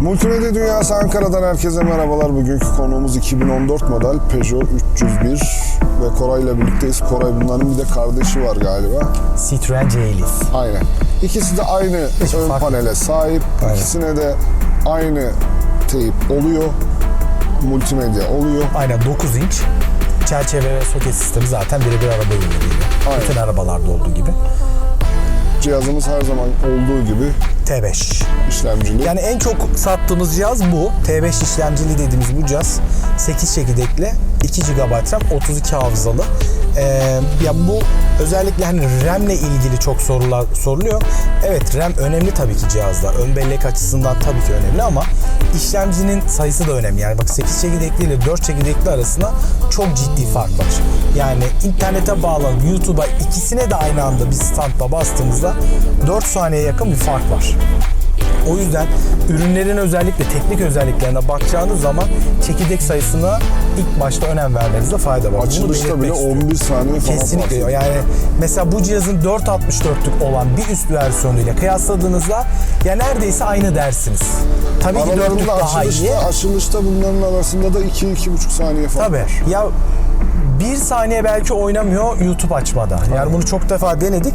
Multimedya Dünyası Ankara'dan herkese merhabalar. Bugünkü konuğumuz 2014 model Peugeot 301 ve Koray'la birlikteyiz. Koray bunların bir de kardeşi var galiba. Citroen C-Elise. Aynen. İkisi de aynı Hiç ön fark- panele sahip. Aynen. İkisine de aynı teyip oluyor. Multimedya oluyor. Aynen 9 inç. Çerçeve ve soket sistemi zaten birebir araba. Aynen. Bütün arabalarda olduğu gibi. Cihazımız her zaman olduğu gibi T5. işlemcili. Yani en çok sattığımız cihaz bu. T5 işlemcili dediğimiz bu cihaz. 8 çekirdekli, 2 GB RAM, 32 hafızalı. Ee, ya bu özellikle hani RAM'le ilgili çok sorular soruluyor. Evet RAM önemli tabii ki cihazda. Ön bellek açısından tabii ki önemli ama işlemcinin sayısı da önemli. Yani bak 8 çekirdekli ile 4 çekirdekli arasında çok ciddi fark var. Yani internete bağlanıp YouTube'a ikisine de aynı anda bir standla bastığımızda 4 saniye yakın bir fark var. O yüzden ürünlerin özellikle teknik özelliklerine bakacağınız zaman çekirdek sayısına ilk başta önem vermenizde fayda var. Açılışta bile istiyorum. 11 saniye falan Kesinlikle fark yani mesela bu cihazın 4.64'lük olan bir üst versiyonuyla kıyasladığınızda ya neredeyse aynı dersiniz. Tabii ki 4'lük Aralarında daha iyi. açılışta, bunların arasında da 2-2,5 saniye falan. Tabii. Ya bir saniye belki oynamıyor YouTube açmada. Yani bunu çok defa denedik.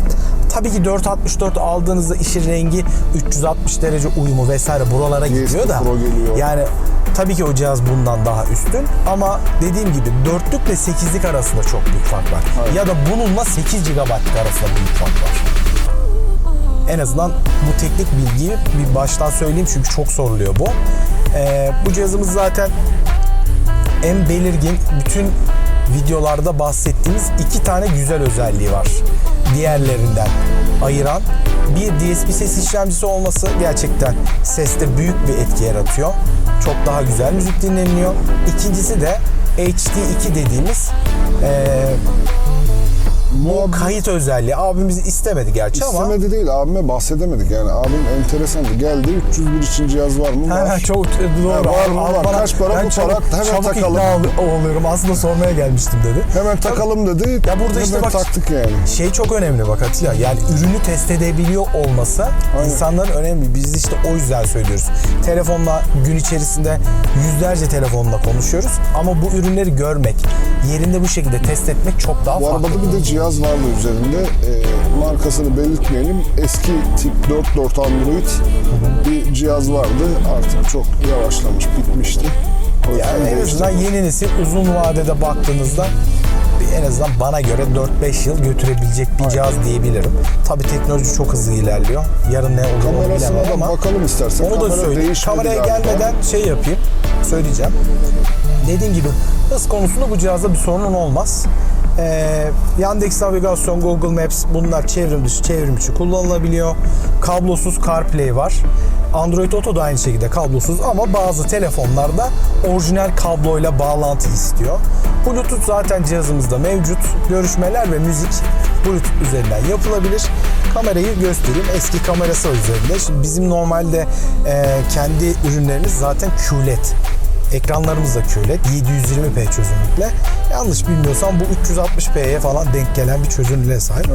Tabii ki 464 aldığınızda işin rengi 360 derece uyumu vesaire buralara GSP gidiyor da. Pro geliyor. Yani tabii ki o cihaz bundan daha üstün ama dediğim gibi 4'lük ile 8'lik arasında çok büyük fark var. Evet. Ya da bununla 8 GB'lık arasında büyük fark var. En azından bu teknik bilgiyi bir baştan söyleyeyim çünkü çok soruluyor bu. Ee, bu cihazımız zaten en belirgin bütün videolarda bahsettiğimiz iki tane güzel özelliği var. Diğerlerinden ayıran bir DSP ses işlemcisi olması gerçekten seste büyük bir etki yaratıyor. Çok daha güzel müzik dinleniliyor. İkincisi de HD2 dediğimiz eee bu Muhabbet- kayıt özelliği. Abimiz istemedi gerçi ama İstemedi değil abime bahsedemedik yani abim enteresandı geldi 301 için cihaz var mı? Var. çok doğru. Ha, var mı? Al Var. bana- Kaç para? Bu çabuk, para. Hemen çabuk takalım. ol- oluyorum. Aslında sormaya gelmiştim dedi. Hemen takalım dedi. Ya burada işte bak- taktık yani. Şey çok önemli bak Atilla. Yani ürünü test edebiliyor olması Aynen. insanların önemli. Biz işte o yüzden söylüyoruz. Telefonla gün içerisinde yüzlerce telefonla konuşuyoruz. Ama bu ürünleri görmek, yerinde bu şekilde test etmek çok daha Bu farklı. arabada bir de cihaz vardı üzerinde. Ee, markasını belirtmeyelim. Eski tip 4.4 Android bir cihaz vardı. Artık çok yavaşlamış, bitmişti. O Yani en azından yeni nesil uzun vadede baktığınızda en azından bana göre 4-5 yıl götürebilecek bir cihaz diyebilirim. Tabii teknoloji çok hızlı ilerliyor. Yarın ne olur onu bilemem ama bakalım istersen. onu da söyleyeyim. Kameraya gelmeden şey yapayım, söyleyeceğim. Dediğim gibi hız konusunda bu cihazda bir sorunun olmaz. Ee, Yandex Navigasyon, Google Maps bunlar çevrim dışı, çevrim içi kullanılabiliyor. Kablosuz CarPlay var. Android Auto da aynı şekilde kablosuz ama bazı telefonlarda orijinal kabloyla bağlantı istiyor. Bluetooth zaten cihazımızda mevcut. Görüşmeler ve müzik Bluetooth üzerinden yapılabilir. Kamerayı göstereyim. Eski kamerası üzerinde. Şimdi bizim normalde e, kendi ürünlerimiz zaten QLED. Ekranlarımız da QLED 720p çözünürlükle. Yanlış bilmiyorsam bu 360p'ye falan denk gelen bir çözünürlüğe sahip.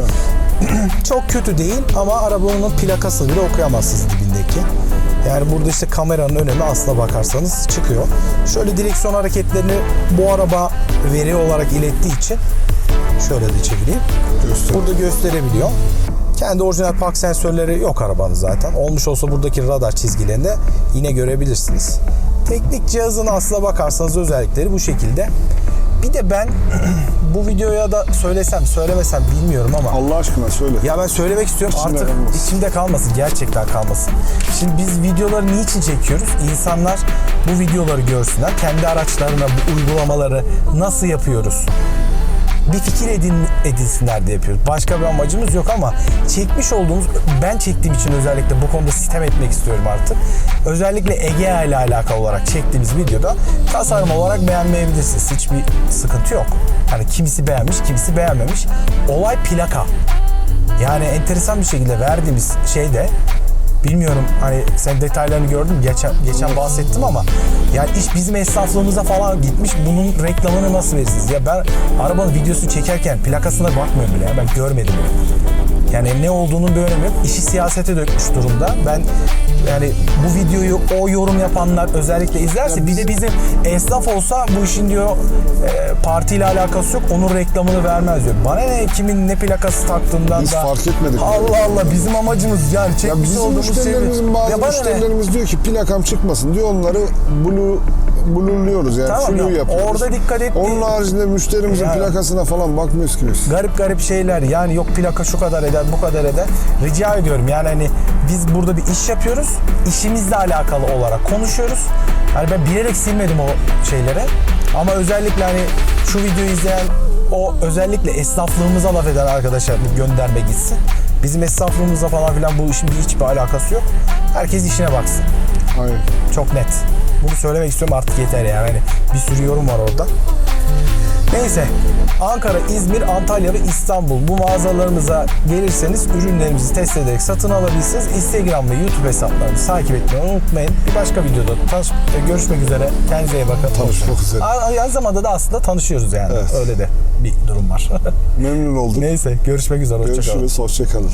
Çok kötü değil ama arabanın plakasını bile okuyamazsınız dibindeki. Yani burada işte kameranın önemi aslına bakarsanız çıkıyor. Şöyle direksiyon hareketlerini bu araba veri olarak ilettiği için şöyle de çevireyim. Göster. Burada gösterebiliyor. Kendi orijinal park sensörleri yok arabanın zaten. Olmuş olsa buradaki radar çizgilerinde yine görebilirsiniz. Teknik cihazın aslına bakarsanız özellikleri bu şekilde. Bir de ben bu videoya da söylesem söylemesem bilmiyorum ama Allah aşkına söyle. ya ben söylemek istiyorum İçinde artık kalmasın. içimde kalmasın gerçekten kalmasın. Şimdi biz videoları niçin çekiyoruz? İnsanlar bu videoları görsünler. Kendi araçlarına bu uygulamaları nasıl yapıyoruz? Bir fikir edin, edinsinler diye yapıyoruz. Başka bir amacımız yok ama çekmiş olduğumuz, ben çektiğim için özellikle bu konuda sistem etmek istiyorum artık. Özellikle Egea ile alakalı olarak çektiğimiz videoda tasarım olarak beğenmeyebilirsiniz. Hiçbir sıkıntı yok. Hani kimisi beğenmiş, kimisi beğenmemiş. Olay plaka. Yani enteresan bir şekilde verdiğimiz şeyde bilmiyorum hani sen detaylarını gördün? Geçen, geçen bahsettim ama yani iş bizim esnaflığımıza falan gitmiş. Bunun reklamını nasıl verirsiniz? Ya ben arabanın videosunu çekerken plakasına bakmıyorum bile. ya. Ben görmedim bile. Yani ne olduğunun bir önemi yok. İşi siyasete dökmüş durumda. Ben yani bu videoyu o yorum yapanlar özellikle izlerse Ya bir de bizim esnaf olsa bu işin diyor e, partiyle alakası yok. Onun reklamını vermez diyor. Bana ne kimin ne plakası taktığından Biz da. fark etmedik. Allah Allah bizim amacımız yani Ya çekmiş bizim olduğumuz şey. müşterilerimizin bazı Ya bana ne? müşterilerimiz diyor ki plakam çıkmasın diyor onları blue blue'luyoruz yani Tamam, flu ya yapıyoruz. orada dikkat et. Onun haricinde müşterimizin Ya. plakasına falan bakmıyoruz ki biz. garip garip şeyler yani yok plaka şu kadar eder bu kadar eder rica ediyorum yani hani biz burada bir iş yapıyoruz işimizle alakalı olarak konuşuyoruz hani ben bilerek silmedim o şeyleri ama özellikle hani şu videoyu izleyen o özellikle esnaflığımıza laf eden arkadaşa gönderme gitsin bizim esnaflığımızla falan filan bu işin bir hiçbir alakası yok herkes işine baksın Aynen. çok net bunu söylemek istiyorum artık yeter yani hani bir sürü yorum var orada Neyse Ankara, İzmir, Antalya ve İstanbul bu mağazalarımıza gelirseniz ürünlerimizi test ederek satın alabilirsiniz. Instagram ve YouTube hesaplarımızı takip etmeyi unutmayın. Bir başka videoda tanış- görüşmek üzere. Kendinize iyi bakın. Tanışmak üzere. Aynı zamanda da aslında tanışıyoruz yani. Evet. Öyle de bir durum var. Memnun olduk. Neyse görüşmek üzere. Görüşürüz. Hoşçakalın.